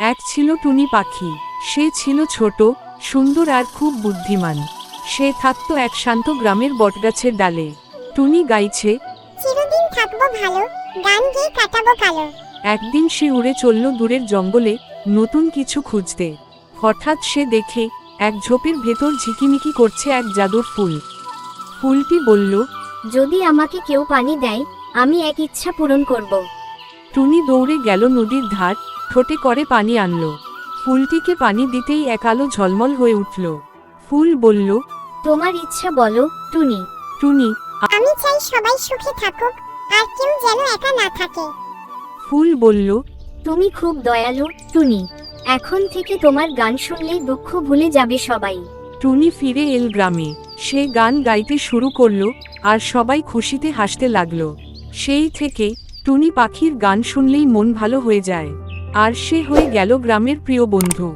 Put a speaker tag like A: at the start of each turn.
A: এক ছিল টুনি পাখি সে ছিল ছোট সুন্দর আর খুব বুদ্ধিমান। সে থাকতো এক শান্ত গ্রামের বটগাছের ডালে। টুনি গাইছে
B: চিরদিন থাকব ভালো গান গেয়ে কাটাবো কালো।
A: একদিন সে উড়ে চলল দূরের জঙ্গলে নতুন কিছু খুঁজতে। হঠাৎ সে দেখে এক ঝোপের ভেতর ঝিকিমিকি করছে এক জাদুর ফুল। ফুলটি বলল
C: যদি আমাকে কেউ পানি দেয় আমি এক ইচ্ছা পূরণ করব।
A: টুনি দৌড়ে গেল নদীর ধার ঠোঁটে করে পানি আনলো। ফুলটিকে পানি দিতেই এক আলো ঝলমল হয়ে উঠল। ফুল বলল
C: তোমার ইচ্ছা বলো টুনি।
A: টুনি
B: আমি চাই সবাই সুখে থাকুক আর কেউ যেন একা না থাকে।
A: ফুল বলল
C: তুমি খুব দয়ালু টুনি। এখন থেকে তোমার গান শুনলেই দুঃখ ভুলে যাবে সবাই।
A: টুনি ফিরে এল গ্রামে। সে গান গাইতে শুরু করল আর সবাই খুশিতে হাসতে লাগল। সেই থেকে টুনি পাখির গান শুনলেই মন ভালো হয়ে যায়। আর সে হয়ে গেল গ্রামের প্রিয় বন্ধু।